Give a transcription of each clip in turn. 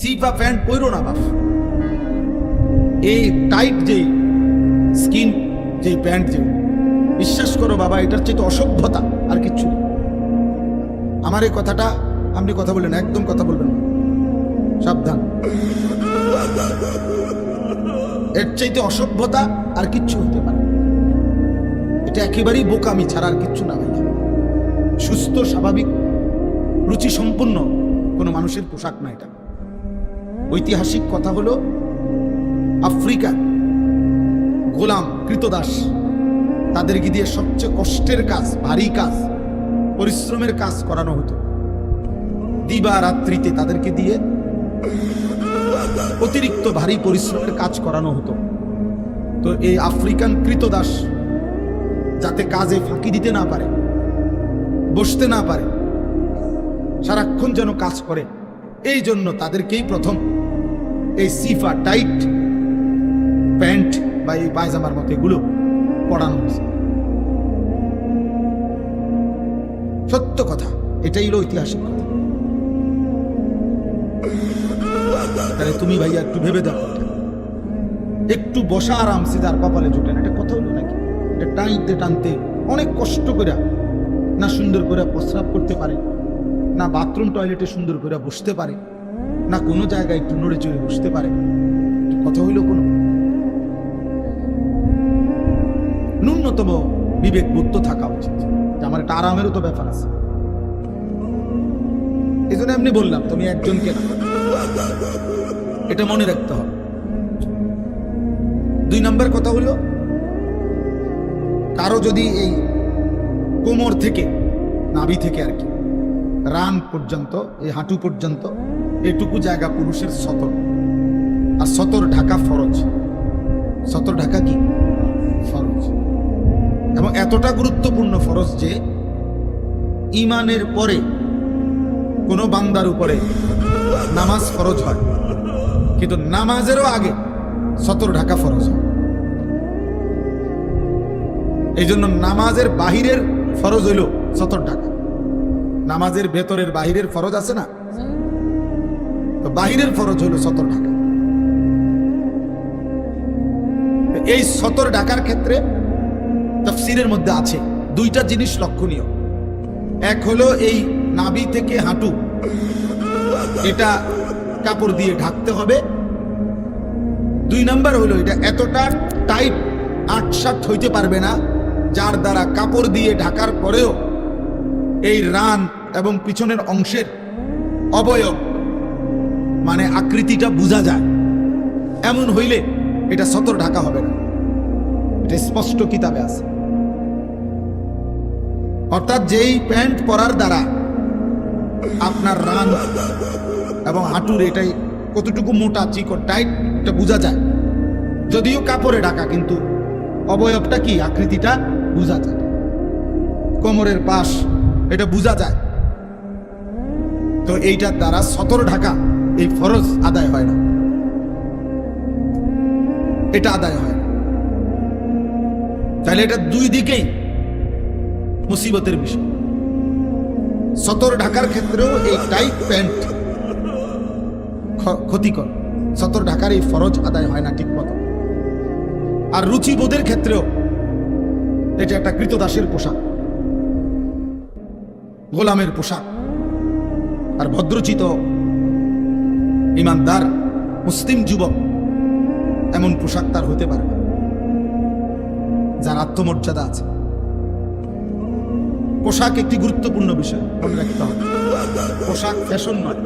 সিফা প্যান্ট পইরো না, বাপ। এই টাইট যেই স্কিন, যেই প্যান্ট যে বিশ্বাস করো বাবা, এটার চেয়ে তো অসভ্যতা আর কিচ্ছু আমার এই কথাটা আপনি কথা বললেন, একদম কথা বলবেন সাবধান। এর চাইতে অসভ্যতা আর কিচ্ছু হতে পারে এটা একেবারেই বোকামি ছাড়া আর কিচ্ছু না ভাই সুস্থ, স্বাভাবিক রুচি সম্পন্ন কোনো মানুষের পোশাক না এটা। ঐতিহাসিক কথা হলো আফ্রিকা গোলাম কৃতদাস। তাদেরকে দিয়ে সবচেয়ে কষ্টের কাজ, ভারী কাজ, পরিশ্রমের কাজ করানো হতো। দিবা রাত্রিতে তাদেরকে দিয়ে অতিরিক্ত ভারী পরিশ্রমের কাজ করানো হতো। তো এই আফ্রিকান কৃতদাস যাতে কাজে ফাঁকি দিতে না পারে, বসতে না পারে, সারাক্ষণ যেন কাজ করে, এই জন্য তাদেরকেই প্রথম এই সিফা টাইট প্যান্ট বা এই পায়জামার মতো এগুলো পড়ানো হয়েছে। সত্য কথা, এটাই হলো ঐতিহাসিক কথা। তাহলে তুমি ভাইয়া একটু ভেবে এটা। একটু বসা আরামসে যার কপালে জুটে না এটা কথা হলো নাকি? এটা টানতে টানতে অনেক কষ্ট করে, না সুন্দর করে প্রস্রাব করতে পারে, না বাথরুম টয়লেটে সুন্দর করে বসতে পারে। না কোনো জায়গায় একটু নড়ে চড়ে বসতে পারে। কথা হইল কোনো? ন্যূনতম বিবেক বোধ তো থাকা উচিত। আমার একটা আরামেরও তো ব্যাপার আছে। এই জন্য এমনি বললাম, তুমি একজনকে। এটা মনে রাখতে হবে। দুই নম্বর কথা হলো কারও যদি এই কোমর থেকে, নাভি থেকে আর কি, রান পর্যন্ত, এই হাঁটু পর্যন্ত এটুকু জায়গা পুরুষের সতর। আর সতর ঢাকা ফরজ। সতর ঢাকা কি? ফরজ। এবং এতটা গুরুত্বপূর্ণ ফরজ যে ইমানের পরে কোনো বান্দার উপরে নামাজ ফরজ হয়। কিন্তু নামাজেরও আগে সতর ঢাকা ফরজ হয়। এই জন্য নামাজের বাহিরের ফরজ হইল সতর ঢাকা। নামাজের ভেতরের বাহিরের ফরজ আছে না? তো বাহিরের ফরজ হইল সতর ঢাকা। এই সতর ঢাকার ক্ষেত্রে তফসিরের মধ্যে আছে দুইটা জিনিস লক্ষণীয়। এক হলো এই নাভি থেকে হাঁটু, এটা কাপড় দিয়ে ঢাকতে হবে। দুই নাম্বার হলো এটা এতটা টাইট, আটসাট হইতে পারবে না, যার দ্বারা কাপড় দিয়ে ঢাকার পরেও এই রান এবং পিছনের অংশের অবয়ব মানে আকৃতিটা বোঝা যায়। এমন হইলে এটা সতর ঢাকা হবে না। এটা স্পষ্ট কিতাবে আছে। অর্থাৎ যেই প্যান্ট পরার দ্বারা আপনার রান এবং হাঁটুর এটাই কতটুকু মোটা, চিকন টাইট এটা বোঝা যায়। যদিও কাপড়ে ঢাকা, কিন্তু অবয়বটা কি? আকৃতিটা বোঝা যায়। কোমরের পাশ, এটা বোঝা যায়। তো এইটার দ্বারা সতর ঢাকা এই ফরজ আদায় হয় না। এটা আদায় হয় তাহলে এটা দুই দিকেই মুসিবতের বিষয়। সতর ঢাকার ক্ষেত্রেও এই টাইট প্যান্ট ক্ষতিকর। সতর ঢাকার এই ফরজ আদায় হয় না ঠিক মতো। আর রুচিবোধের ক্ষেত্রেও এটা একটা কৃতদাসের পোশাক, গোলামের পোশাক। আর ভদ্রচিত ইমানদার, মুসলিম যুবক এমন পোশাক তার হতে পারে যার আত্মমর্যাদা আছে। পোশাক একটি গুরুত্বপূর্ণ বিষয়, মনে রাখতে হবে। পোশাক ফ্যাশন নয়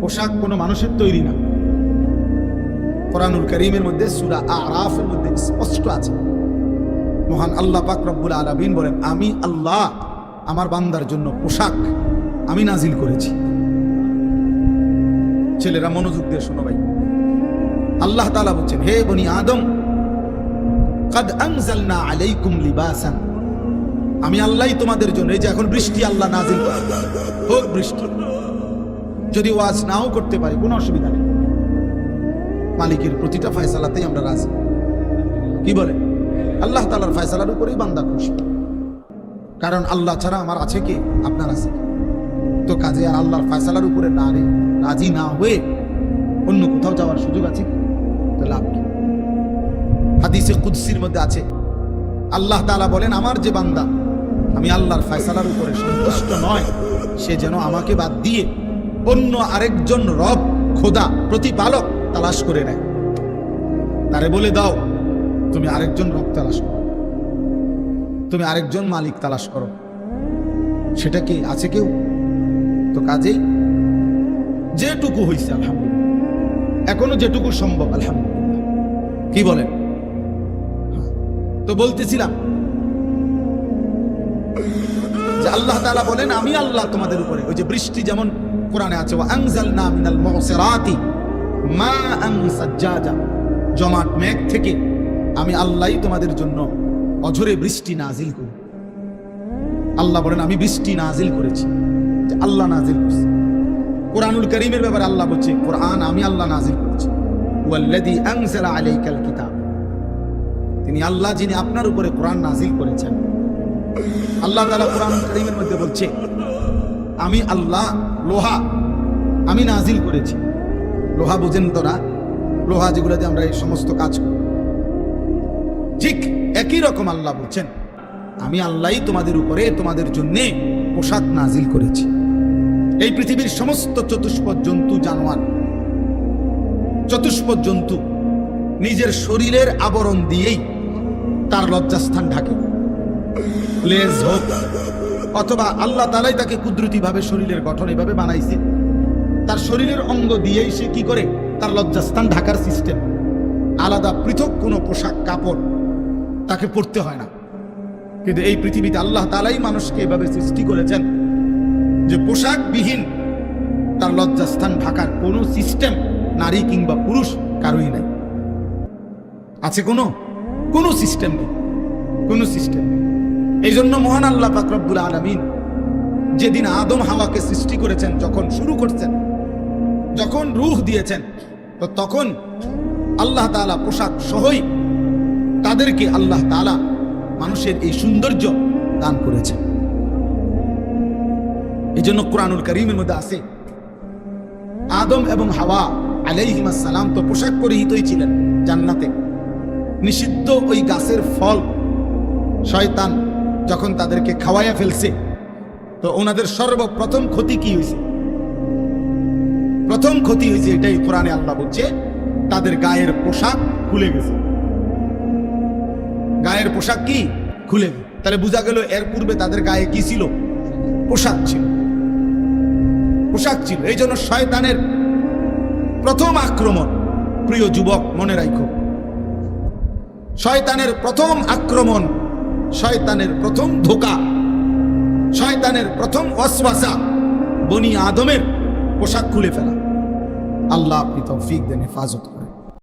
পোশাক কোনো মানুষের তৈরি না। কোরআনুল করিমের মধ্যে, সুরা আরাফের মধ্যে স্পষ্ট আছে। মহান আল্লাহ পাক রব্বুল আলামিন বলেন, আমি আল্লাহ, আমার বান্দার জন্য পোশাক আমি নাজিল করেছি। ছেলেরা মনোযোগ দিয়ে শোনো ভাই। আল্লাহ তাআলা বলছেন, হে বনি আদম, কাদ আনজালনা আলাইকুম লিবাসান। আমি আল্লাহই তোমাদের জন্য, এই যে এখন বৃষ্টি আল্লাহ নাজিল। হোক বৃষ্টি। যদি ওয়াজ নাও করতে পারি, কোনো অসুবিধা নেই। মালিকের প্রতিটা ফয়সালাতেই আমরা রাজি। কি বলে? আল্লাহ তালার ফয়সালার উপরেই বান্দা খুশি। কারণ আল্লাহ ছাড়া আমার আছে কি? আপনার আছে কি? কাজে আর আল্লাহর ফয়সালার উপরে না রে, রাজি না হয়ে অন্য কোথাও যাওয়ার সুযোগ আছে লাভ কি? হাদিসে কুদ্সির মধ্যে আছে, আল্লাহ তাআলা বলেন, আমার যে বান্দা, আমি আল্লাহর ফয়সালার উপরে সন্তুষ্ট নয়, সে যেন আমাকে বাদ দিয়ে অন্য আরেকজন রব, খোদা, প্রতিপালক তালাশ করে নেয়। তারে বলে দাও, তুমি আরেকজন রব তালাশ করো। তুমি আরেকজন মালিক তালাশ করো। সেটা কি আছে কেউ? তো কাজেই? যেটুকু হয়েছে আলহামদুলিল্লাহ। এখনও যেটুকু সম্ভব, আলহামদুলিল্লাহ। কি বলেন? হ্যাঁ। তো বলতেছিলাম যে আল্লাহ তাআলা বলেন, আমি আল্লাহ তোমাদের উপরে। ওই যে বৃষ্টি যেমন কোরআনে আছে, ওয়া আনজালনা মিনাল মুসিরাতি মাআন সাজ্জাজা। জমাট মেঘ থেকে আমি আল্লাহই তোমাদের জন্য অঝরে বৃষ্টি নাজিল করি। আল্লাহ বলেন, আমি বৃষ্টি নাজিল করেছি। যে আল্লাহ নাজিল করছে। কোরআনুল করিমের ব্যাপারে আল্লাহ বলছে, কোরআন আমি আল্লাহ নাজিল করেছি। তিনি আল্লাহ যিনি আপনার উপরে কোরআন নাজিল করেছেন। আল্লাহ কোরআন করিমের মধ্যে বলছে, আমি আল্লাহ, লোহা আমি নাজিল করেছি। লোহা বুঝেন তো না? লোহা যেগুলোতে আমরা এই সমস্ত কাজ করি। ঠিক একই রকম আল্লাহ বলছেন, আমি আল্লাহই তোমাদের উপরে, তোমাদের জন্য পোশাক নাজিল করেছি। এই পৃথিবীর সমস্ত চতুষ্পদ জন্তু জানোয়ার। চতুষ্পদ জন্তু নিজের শরীরের আবরণ দিয়েই তার লজ্জাস্থান ঢাকে। লেজ হোক অথবা আল্লাহ তালাই তাকে কুদরতিভাবে শরীরের গঠন এভাবে বানাইছে, তার শরীরের অঙ্গ দিয়েই সে কি করে? তার লজ্জাস্থান ঢাকার সিস্টেম আলাদা পৃথক কোনো পোশাক কাপড় তাকে পড়তে হয় না। কিন্তু এই পৃথিবীতে আল্লাহ তালাই মানুষকে এভাবে সৃষ্টি করেছেন যে পোশাকবিহীন, তার লজ্জাস্থান ঢাকার কোনো সিস্টেম নারী কিংবা পুরুষ কারোই নাই। আছে কোনো? কোনো সিস্টেম নেই। কোনো সিস্টেম নেই। এই জন্য মহান আল্লাহ ফাকরবুল আলমিন যেদিন আদম হাওয়াকে সৃষ্টি করেছেন, যখন শুরু করছেন, যখন রুহ দিয়েছেন, তো তখন আল্লাহ তাআলা পোশাক সহই তাদেরকে আল্লাহ তাআলা মানুষের এই সৌন্দর্য দান করেছেন। এই জন্য কোরআনুল করিমের মধ্যে আছে, আদম এবং হাওয়া আলাইহিমাস সালাম তো পোশাক পরিহিতই ছিলেন জান্নাতে। নিষিদ্ধ ওই গাছের ফল শয়তান যখন তাদেরকে খাওয়াইয়া ফেলছে, তো ওনাদের সর্বপ্রথম ক্ষতি কি হয়েছে প্রথম ক্ষতি হয়েছে এটাই কোরআনে আল্লাহ বলছে, তাদের গায়ের পোশাক খুলে গেছে। গায়ের পোশাক কি? খুলে তাহলে বোঝা গেল এর পূর্বে তাদের গায়ে কি ছিল? পোশাক ছিল। পোশাক ছিল। এই জন্য শয়তানের প্রথম আক্রমণ। প্রিয় যুবক, মনে রাখো। শয়তানের প্রথম আক্রমণ, শয়তানের প্রথম ধোকা, শয়তানের প্রথম অশ্বাসা বনি আদমের পোশাক খুলে ফেলা। আল্লাহ আপনি তৌফিক দেন, হেফাজত করেন।